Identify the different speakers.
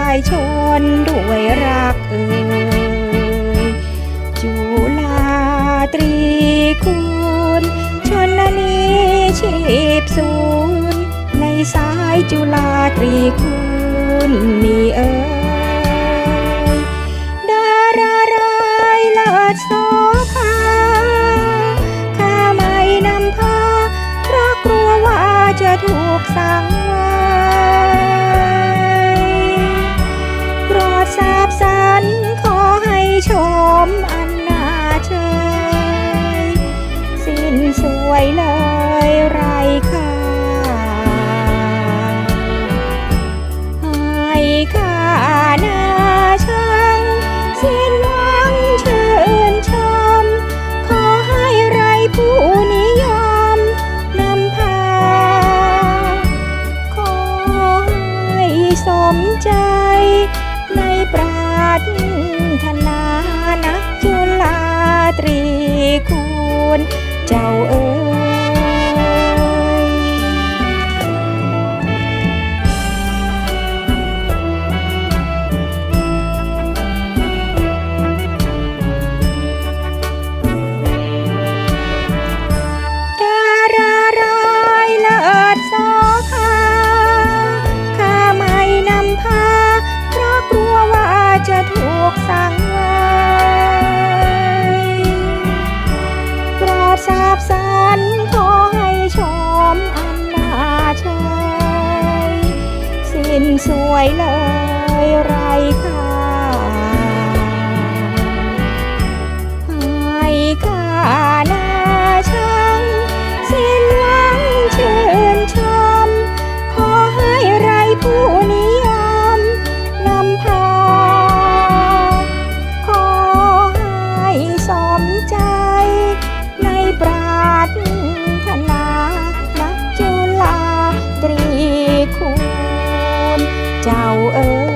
Speaker 1: ายชนด้วยรักเอ่ยจุฬาตรีคุณชนนีชีพศูนในสายจุฬาตรีคุณนี่เอ่ยดาราไรายเลิศสภ มอันนาเชยสิ้นสวยเลยไรค่าให้ค่านาช่างสิ้นหวังเชื่นชม ขอให้ไรผู้นิยมนำพา ขอให้สมใจ คุ นส เจ้าเอ๋ย